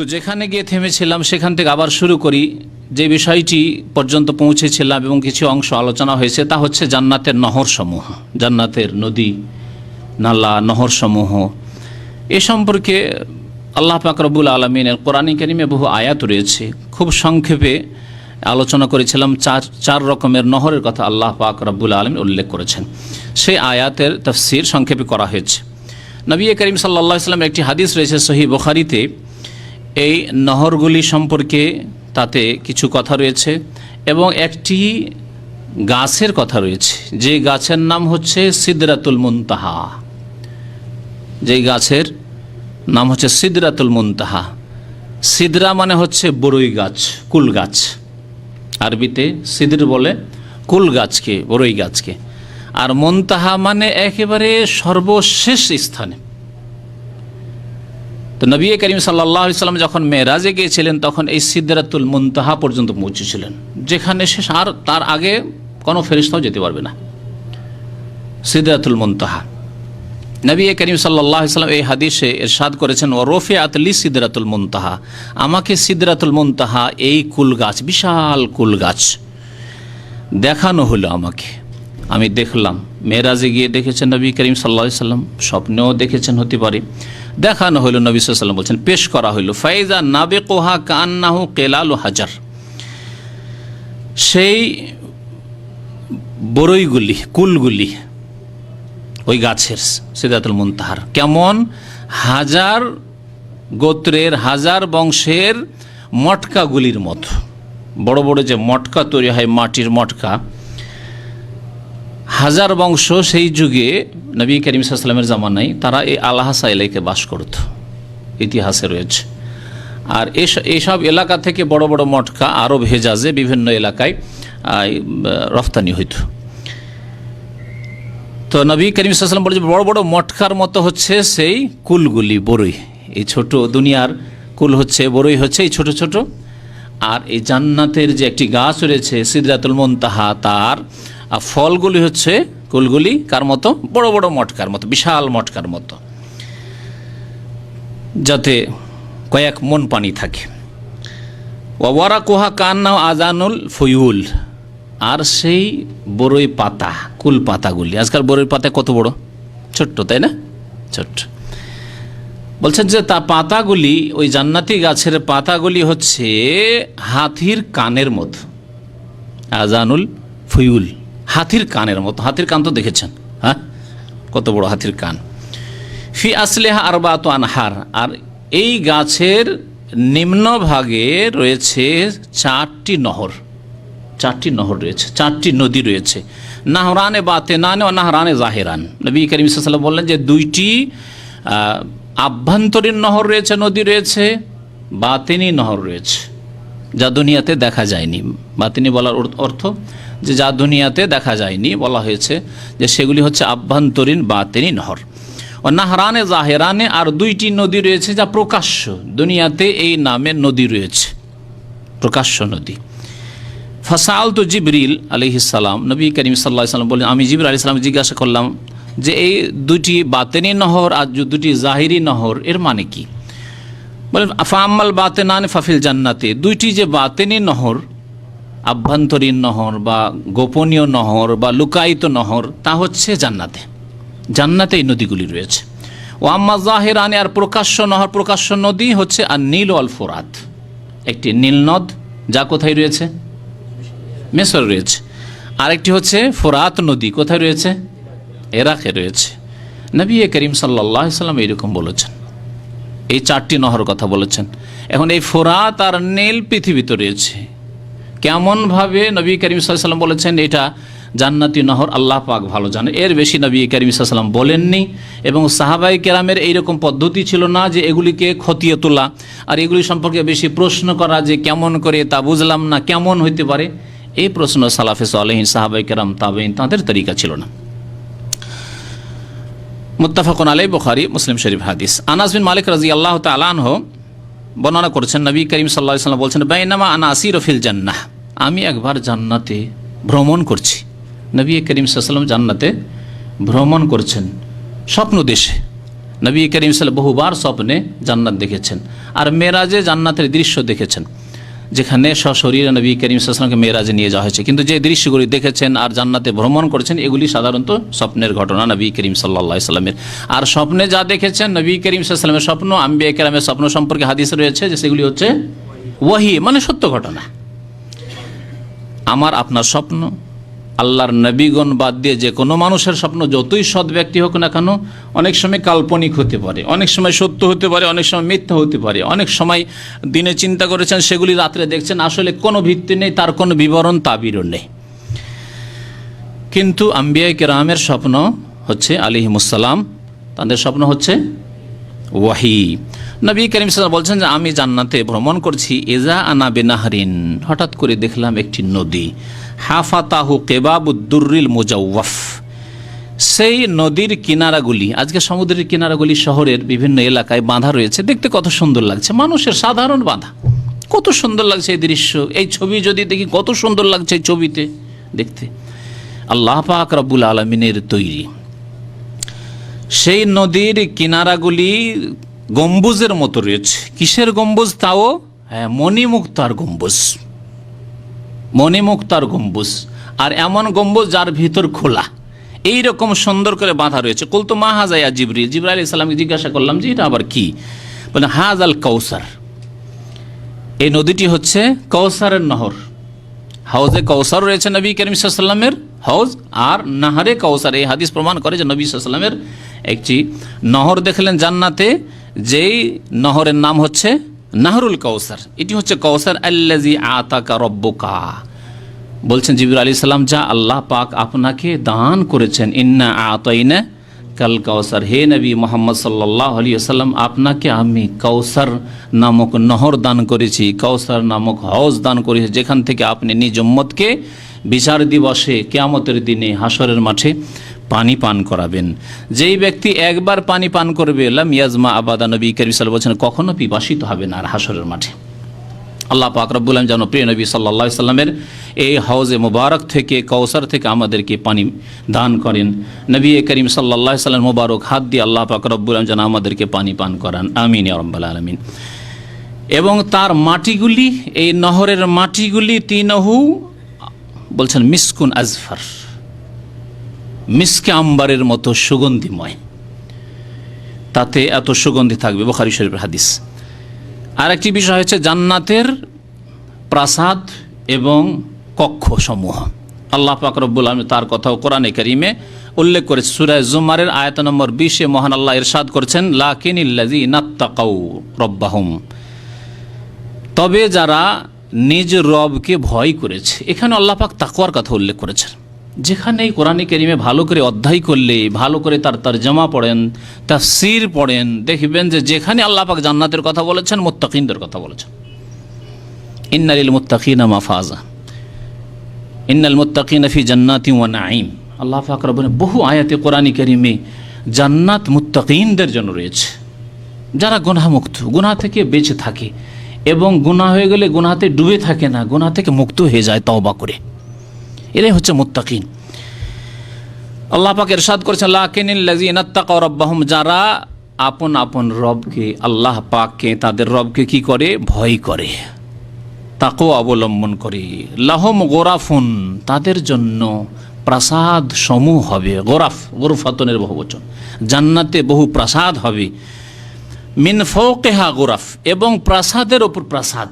তো যেখানে গিয়ে থেমেছিলাম, সেখান থেকে আবার শুরু করি। যে বিষয়টি পর্যন্ত পৌঁছেছিলাম এবং কিছু অংশ আলোচনা হয়েছে, তা হচ্ছে জান্নাতের নহর সমূহ জান্নাতের নদী, নালা নহর সমূহ এ সম্পর্কে আল্লাহ পাক রব্বুল আলমিনের কোরআনী কারিমে বহু আয়াত রয়েছে। খুব সংক্ষেপে আলোচনা করেছিলাম, চার চার রকমের নহরের কথা আল্লাহ পাক রব্বুল আলমিন উল্লেখ করেছেন। সেই আয়াতের তফসির সংক্ষেপে করা হয়েছে। নবী করিম সাল্লাহ সাল্লাম একটি হাদিস রয়েছে সহি বুখারিতে। এই নহরগুলি সম্পর্কে তাতে কিছু কথা রয়েছে এবং একটি গাছের কথা রয়েছে। যে গাছের নাম হচ্ছে সিদরাতুল মুনতাহা। যেই গাছের নাম হচ্ছে সিদরাতুল মুনতাহা। সিদরা মানে হচ্ছে বড়ই গাছ, কুল গাছ। আরবিতে সিদর বলে কুল গাছকে বড়ই গাছকে। আর মন্তাহা মানে একেবারে সর্বশেষ স্থানে। তো নবী করিম সাল্লাহ সাল্লাম যখন মেয়েরাজে গিয়েছিলেন, তখন এই সিদ্দারাতুল মুনতাহা পর্যন্ত পৌঁছেছিলেন, যেখানে শেষ আর তার আগে কোনো ফেরিস্তাও যেতে পারবে না। সিদ্দারাতুল মুনতাহা। নবী করিম সাল্লাহ সাল্লাম এই হাদিসে এরশাদ করেছেন ও রফে আতলি সিদ্দারাতুল মুনতাহা আমাকে সিদ্দারাতুল মুনতাহা এই কুল গাছ, বিশাল কুল গাছ, দেখানো হলো আমাকে। আমি দেখলাম, মেয়েরাজে গিয়ে দেখেছেন নবী করিম সাল্লা সাল্লাম, স্বপ্নেও দেখেছেন হতে পারে। দেখানো হইল, নবী সাল্লাম বলছেন, পেশ করা হইল। ফাইজা নাবে কোহা কান্নাহু কেলাল হাজার। সেই বরইগুলি, কুলগুলি, ওই গাছের সিদাতুল মুনতাহার, কেমন? হাজার গোত্রের, হাজার বংশের মটকাগুলির মতো। বড় বড় যে মটকা তৈরি হয়, মাটির মটকা হাজার বংশ সেই যুগে নবী করিম সাল্লামের জামানায় তারা এই আল্লাহাসা এলাকায় বাস করত। ইতিহাসে রয়েছে। আর এইসব এলাকা থেকে বড় বড় মটকা আরব হেজাজে বিভিন্ন এলাকায় রফতানি হইত। তো নবী করিম সাল্লাম বলেছে বড় বড় মটকার মতো হচ্ছে সেই কুলগুলি বড়ই এই ছোট দুনিয়ার কুল হচ্ছে বড়ই হচ্ছে এই ছোট ছোট আর এই জান্নাতের যে একটি গাছ রয়েছে সিদ্ধাতুল মন্তাহা, তার ফলগুলি হচ্ছে কুলগুলি, কার মতো? বড় বড় মটকার মতো, বিশাল মটকার মতো। যাতে কয়েক মন পানি থাকে। ওয়ারা কোহা কান্না আজানুল ফয়ুল। আর সেই বড়ই পাতা, কুল পাতাগুলি। আজকাল বড়ই পাতা কত বড়? ছোট্ট, তাই না? ছোট্ট। বলছেন যে তা পাতাগুলি, ওই জান্নাতি গাছের পাতাগুলি হচ্ছে হাতির কানের মতো। আজানুল ফুয়ুল। হাতির কানের মতো। হাতির কান তো দেখেছেন হ্যাঁ? কত বড় হাতির কান। ফি আসলেহা আর বা আনহার। আর এই গাছের নিম্নভাগে রয়েছে চারটি নহর। চারটি নহর রয়েছে, চারটি নদী রয়েছে। নাহরানে বাতে নানে ও নাহরানে জাহেরান। নবী করিম সাল্লাম বললেন যে দুইটি আভ্যন্তরীণ নহর রয়েছে, নদী রয়েছে, বাতেনি নহর রয়েছে। যা দুনিয়াতে দেখা যায়নি। বাতিনি বলার অর্থ যে যা দুনিয়াতে দেখা যায়নি বলা হয়েছে যে সেগুলি হচ্ছে আভ্যন্তরীণ বাতেনি নহর। ও নাহরানে জাহেরানে আর দুইটি নদী রয়েছে যা প্রকাশ্য। দুনিয়াতে এই নামে নদী রয়েছে। প্রকাশ্য নদী। ফসাল তো জিবরিল আলহিসাল্লাম নবী করিম সাল্লাহ সাল্লাম বলেন আমি জিবর আলি সাল্লাম জিজ্ঞাসা করলাম যে এই দুটি বাতেনি নহর আর দুটি জাহিরি নহর, এর মানে কি? বলেন ফাম্মাল বাতেনান ফাফিল জান্নাতে, দুইটি যে বাতেনি নহর, আভ্যন্তরীণ নহর বা গোপনীয় নহর বা লুকায়িত নহর, তা হচ্ছে জান্নাতে। জান্নাতে এই নদীগুলি রয়েছে। ও আম্মা জাহেরানে আর প্রকাশ্য নহর, প্রকাশ্য নদী হচ্ছে আর নীল অল ফোরাত। একটি নীল নদ, যা কোথায় রয়েছে? মেসর রয়েছে। আরেকটি হচ্ছে ফোরাত নদী, কোথায় রয়েছে? এরাকে রয়েছে। নবী করিম সাল্লাহ সাল্লাম এইরকম বলেছেন। এই চারটি নহর কথা বলেছেন। এখন এই ফোরাত আর নীল পৃথিবীতে রয়েছে। কেমনভাবে নবী করিম সাল্লাম বলেছেন, এটা জান্নাতি নহর, আল্লাহ পাক ভালো জানে। এর বেশি নবী করিম সাল্লাম বলেননি। এবং সাহাবাই কেরামের এইরকম পদ্ধতি ছিল না যে এগুলিকে খতিয়ে তোলা। আর এগুলি সম্পর্কে বেশি প্রশ্ন করা যে কেমন করে তা বুঝলাম না, কেমন হইতে পারে, এই প্রশ্ন সালাফে সালেহীন সাহাবাই কেরাম তাবেইন তাঁদের তরিকা ছিল না। মুত্তাফাকুন আলাই বুখারি, মুসলিম শরীফ হাদিস। আনাস বিন মালিক রাজি আল্লাহ তালানহ বর্ণনা করছেন, নবী করিম সাল্লাহ সাল্লাম বলছেন, বাইনামা আনা আসির ফিল জান্নাহ। আমি একবার জান্নাতে ভ্রমণ করছি। নবী করিম সাল্লাম জান্নাতে ভ্রমণ করছেন স্বপ্ন দেশে। নবী করিম সাল বহুবার স্বপ্নে জান্নাত দেখেছেন। আর মেরাজে জান্নাতের দৃশ্য দেখেছেন। যেখানে সশরীর নবী করিম ইসলামকে মেয়েরাজে নিয়ে যাওয়া হয়েছে। কিন্তু যে দৃশ্যগুলি দেখেছেন আর জান্নাতে ভ্রমণ করেছেন, এগুলি সাধারণত স্বপ্নের ঘটনা নবী করিম সাল্লা সাল্লামের আর স্বপ্নে যা দেখেছেন নবী করিম সাল্লামের স্বপ্ন আম্বি একরামের স্বপ্ন সম্পর্কে হাদিস রয়েছে যে সেগুলি হচ্ছে ওয়াহি মানে সত্য ঘটনা। আমার, আপনার স্বপ্ন আল্লাহর নবীগণ বাদ দিয়ে যে কোনো মানুষের স্বপ্ন যতই সৎ ব্যক্তি হোক না কেন, অনেক সময় কাল্পনিক হতে পারে, অনেক সময় সত্য হতে পারে, অনেক সময় মিথ্যা হতে পারে। অনেক সময় দিনে চিন্তা করেছেন, সেগুলি রাত্রে দেখছেন, আসলে কোনো ভিত্তি নেই, তার কোনো বিবরণ, তাবিরও নেই। কিন্তু আম্বিয়া কেরামের স্বপ্ন হচ্ছে আলিহিমুসাল্লাম তাদের স্বপ্ন হচ্ছে ওয়াহি। নবী করিম সাল্লাম বলছেন যে, আমি জান্নাতে ভ্রমণ করছি এজা আনা বেনাহারিন হঠাৎ করে দেখলাম একটি নদী। হাফাতাহু কেবাবুদ্দুরিল মোজাউফ সেই নদীর কিনারাগুলি, আজকে সমুদ্রের কিনারাগুলি শহরের বিভিন্ন এলাকায় বাঁধা রয়েছে, দেখতে কত সুন্দর লাগছে। মানুষের সাধারণ বাঁধা। কত সুন্দর লাগছে এই দৃশ্য। এই ছবি যদি দেখি, কত সুন্দর লাগছে এই ছবিতে দেখতে। আল্লাহ পাক রব্বুল আলমিনের তৈরি। সেই নদীর কিনারাগুলি গম্বুজের মতো রয়েছে। কিসের গম্বুজ তাও? হ্যাঁ মণিমুক্তার গম্বুজ। মণিমুক্তার গম্বুজ। আর এমন গম্বুজ যার ভিতর খোলা। এই রকম সুন্দর করে বাঁধা রয়েছে। কুলতো মা হাজাইয়া জিবরিল। জিবরা আলী সালামকে জিজ্ঞাসা করলাম যে, এটা আবার কি? বলে হাজ আল কৌসার এই নদীটি হচ্ছে কৌসারের নহর। হাউজে কৌসার রয়েছে নবী করিম হাউজ আর নাহারে কৌসার এই হাদিস প্রমাণ করে যে নবী সাল্লামের একটি নহর দেখলেন জান্নাতে। যেই নহরের নাম হচ্ছে নাহরুল কৌসার এটি হচ্ছে কৌসার আল্লাজি আতাকা রব্বকা। বলছেন জিবির আলী সাল্লাম যা আল্লাহ পাক আপনাকে দান করেছেন, ইন্না আতাইনা কাল কাউসার হে নবী মোহাম্মদ সাল্লাহ আলী সাল্লাম আপনাকে আমি কাউসার নামক নহর দান করেছি কাউসার নামক হজ দান করেছি, যেখান থেকে আপনি নিজ উম্মতকে বিচার দিবসে, কেয়ামতের দিনে হাসরের মাঠে পানি পান করাবেন। যেই ব্যক্তি একবার পানি পান করবে, লাম আবাদা নবী করিম সাল বলছেন কখনো পিপাসিত হবে না আর হাসরের মাঠে। আল্লাহ পাক রব্বুল আলম যেন প্রিয় নবী সাল্লা সাল্লামের এই হাউজে মুবারক থেকে কৌসার থেকে আমাদেরকে পানি দান করেন। নবী করিম সাল্লাহ সাল্লাম মুবারক হাত দিয়ে আল্লাহ পাক রব্বুল আলম যেন আমাদেরকে পানি পান করান। আমিন রব্বাল আলমিন। এবং তার মাটিগুলি, এই নহরের মাটিগুলি তিনহু বলছেন মিসকুন আজফার। মিসকে আম্বারের মতো সুগন্ধিময়। তাতে এত সুগন্ধি থাকবে, বোখারি শরীফের হাদিস। আর একটি বিষয় হচ্ছে জান্নাতের প্রাসাদ এবং কক্ষ সমূহ আল্লাহ পাক রব্বুল আলম তার কথাও কোরআনে করিমে উল্লেখ করেছে সুরায় জুমারের আয়ত নম্বর বিশে মহান আল্লাহ ইরশাদ করছেন লাকিনিল্লাজি নাত্তাকাউ রব্বাহুম। তবে যারা নিজ রবকে ভয় করেছে, এখানে আল্লাহ পাক তাকুয়ার কথা উল্লেখ করেছেন। যেখানে এই কোরআনে কেরিমে ভালো করে অধ্যায় করলে, ভালো করে তার তার জমা পড়েন তার সির পড়েন, দেখবেন যে যেখানে আল্লাহ পাক জান্নাতের কথা বলেছেন, মোত্তাকিনদের কথা বলেছেন। ইন্নালিল মুত্তাকিনা মাফাজা। ইন্নাল মুত্তাকিনা ফি জান্নাতি ওয়া নাঈম। আল্লাহ পাক রব্বুল বহু আয়াতে কোরআনী কারিমে জান্নাত মুত্তাকিনদের জন্য রয়েছে। যারা গুনাহমুক্ত, গুনাহ থেকে বেঁচে থাকে এবং গুনাহ হয়ে গেলে গুনাহতে ডুবে থাকে না, গুনাহ থেকে মুক্ত হয়ে যায় তওবা করে। এরাই হচ্ছে মুত্তাকিন। আল্লাহ পাক এরশাদ করেছেন লাকিনিল্লাযিনা তাকাউ রাব্বাহুম যারা আপন আপন রবকে, আল্লাহ পাককে, তাদের রবকে কি করে? ভয় করে। তাকেও অবলম্বন করে। লাহম গোরাফুন, তাদের জন্য প্রাসাদ সমূহ হবে। গোরাফ গোরফাতনের বহুবচন জান্নাতে বহু প্রাসাদ হবে। মিন ফৌকেহা গোরাফ, এবং প্রাসাদের ওপর প্রাসাদ,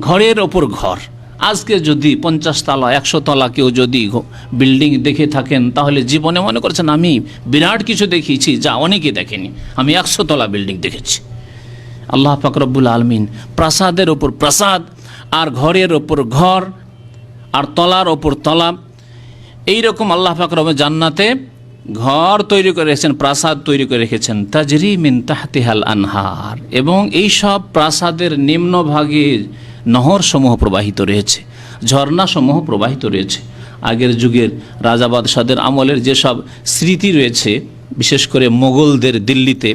ঘরের ওপর ঘর। আজকে যদি পঞ্চাশ তলা, একশো তলা কেউ যদি বিল্ডিং দেখে থাকেন, তাহলে জীবনে মনে করছেন, আমি বিরাট কিছু দেখিয়েছি যা অনেকে দেখেনি। আমি একশো তলা বিল্ডিং দেখেছি। আল্লাহ ফাকরবুল আলমিন প্রাসাদের ওপর প্রাসাদ, আর ঘরের ওপর ঘর, আর তলার ওপর তলা। এই রকম আল্লাহ ফাকরব জান্নাতে ঘর তৈরি করে রেখেছেন প্রাসাদ তৈরি করে রেখেছেন। তাজরি মিন তাহতিহাল আনহার। এবং এই সব প্রাসাদের নিম্নভাগে নহর সমূহ প্রবাহিত রয়েছে, ঝর্ণাসমূহ প্রবাহিত রয়েছে। আগের যুগের রাজা বাদশাদের আমলের যেসব স্মৃতি রয়েছে, বিশেষ করে মোগলদের দিল্লিতে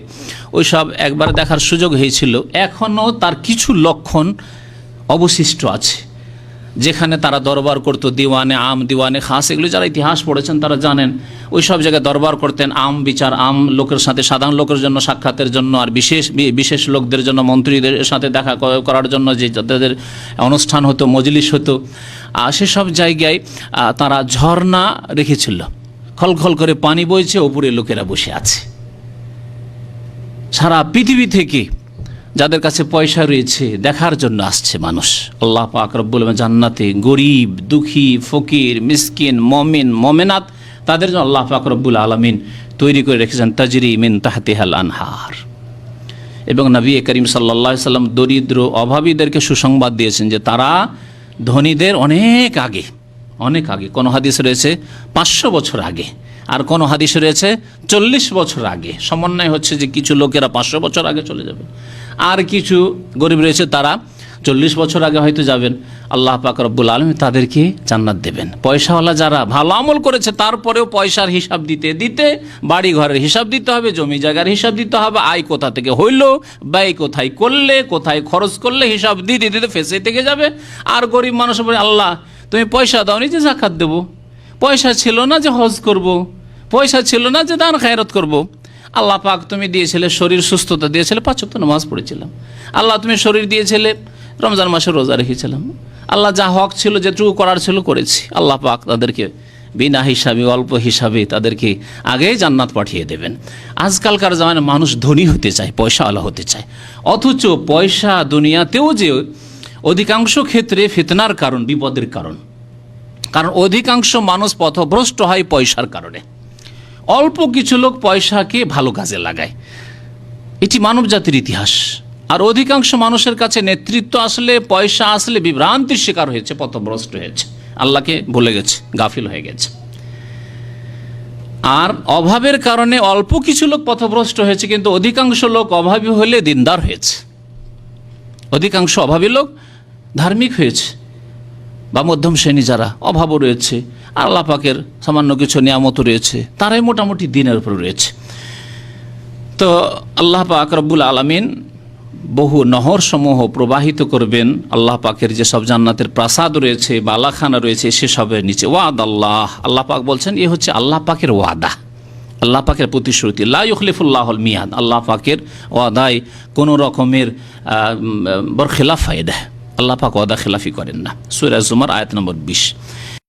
ওই সব একবার দেখার সুযোগ হয়েছিল। এখনও তার কিছু লক্ষণ অবশিষ্ট আছে। যেখানে তারা দরবার করতো, দিওয়ানে আম, দিওয়ানে খাস, এগুলো যারা ইতিহাস পড়েছেন তারা জানেন। ওই সব জায়গায় দরবার করতেন, আম বিচার, আম লোকের সাথে, সাধারণ লোকের জন্য সাক্ষাতের জন্য আর বিশেষ বিশেষ লোকদের জন্য, মন্ত্রীদের সাথে দেখা করার জন্য যে তাদের অনুষ্ঠান হতো, মজলিস হতো। আর সেসব জায়গায় তারা ঝর্ণা রেখেছিল। খলখল করে পানি বইছে, ওপরে লোকেরা বসে আছে। সারা পৃথিবী থেকে যাদের কাছে পয়সা রয়েছে, দেখার জন্য আসছে মানুষ। আল্লাহ পাক রব্বুল জান্নাতে গরিব, দুঃখী, ফকির, মিসকিন, মমিন, মমেনাত, তাদের জন্য আল্লাহ পাক রব্বুল আলমিন তৈরি করে রেখেছেন তাজরি মিন তাহতিহাল আনহার। এবং নবী করিম সাল্লা সাল্লাম দরিদ্র অভাবীদেরকে সুসংবাদ দিয়েছেন যে তারা ধনীদের অনেক আগে অনেক আগে, কোনো হাদিস রয়েছে পাঁচশো বছর আগে আর কোনো হাদিস রয়েছে চল্লিশ বছর আগে। সমন্বয় হচ্ছে যে কিছু লোকেরা পাঁচশো বছর আগে চলে যাবে। আর কিছু গরিব রয়েছে, তারা চল্লিশ বছর আগে হয়তো যাবেন আল্লাহ পাক রব্বুল আলম তাদেরকে জান্নাত দেবেন পয়সাওয়ালা যারা ভালো আমল করেছে, তারপরেও পয়সার হিসাব দিতে দিতে বাড়ি ঘরের হিসাব দিতে হবে, জমি জায়গার হিসাব দিতে হবে, আয় কোথা থেকে হইল, ব্যয় কোথায় করলে, কোথায় খরচ করলে হিসাব দিতে দিতে ফেসে থেকে যাবে আর গরিব মানুষ বলে, আল্লাহ, তুমি পয়সা দাওনি যে জাকাত দেবো পয়সা ছিল না যে হজ করব। পয়সা ছিল না যে দান খায়রত করব। আল্লাহ পাক তুমি দিয়েছিলে শরীর সুস্থতা, দিয়েছিলে পাঁচ তো নামাজ পড়েছিলাম। আল্লাহ তুমি শরীর দিয়েছিলে, রমজান মাসে রোজা রেখেছিলাম। আল্লাহ যা হক ছিল, যেটুকু করার ছিল করেছি। আল্লাহ পাক তাদেরকে বিনা হিসাবে, অল্প হিসাবে তাদেরকে আগেই জান্নাত পাঠিয়ে দেবেন। আজকালকার জামানে মানুষ ধনী হতে চায়, পয়সাওয়ালা হতে চায়। অথচ পয়সা দুনিয়াতেও যে অধিকাংশ ক্ষেত্রে ফিতনার কারণ, বিপদের কারণ। কারণ অধিকাংশ মানুষ পথভ্রষ্ট হয় পয়সার কারণে। অল্প কিছু লোক পয়সাকে ভালো কাজে লাগায়। এটি মানব জাতির ইতিহাস। আর অধিকাংশ মানুষের কাছে নেতৃত্ব আসলে, পয়সা আসলে বিভ্রান্তির শিকার হয়েছে, পথভ্রষ্ট হয়েছে। আল্লাহকে ভুলে গেছে, গাফিল হয়ে গেছে। আর অভাবের কারণে অল্প কিছু লোক পথভ্রষ্ট হয়েছে, কিন্তু অধিকাংশ লোক অভাবী হলে দিনদার হয়েছে। অধিকাংশ অভাবী লোক ধার্মিক হয়েছে, বা মধ্যম শ্রেণি যারা অভাবও রয়েছে। আল্লাহ পাকের সামান্য কিছু নিয়ামত রয়েছে, তারাই মোটামুটি দিনের উপর রয়েছে। তো আল্লাহ পাক রব্বুল আলমিন বহু নহর সমূহ প্রবাহিত করবেন, আল্লাহ পাকের যেসব জান্নাতের প্রাসাদ রয়েছে বা রয়েছে, সেসবের নিচে। ওয়াদ আল্লাহ আল্লাহ পাক বলছেন, এ হচ্ছে আল্লাহ পাকের ওয়াদা। আল্লাহ পাকের প্রতিশ্রুতি, লা ইখলিফুল্লাহ মিয়াদ, আল্লাহ পাকের ওয়াদায় কোনো রকমের বরখেলাফ দেয় আল্লাহ পাক ওয়াদা খেলাফি করেন না। সুরাজ জুমার আয়াত নম্বর বিশ।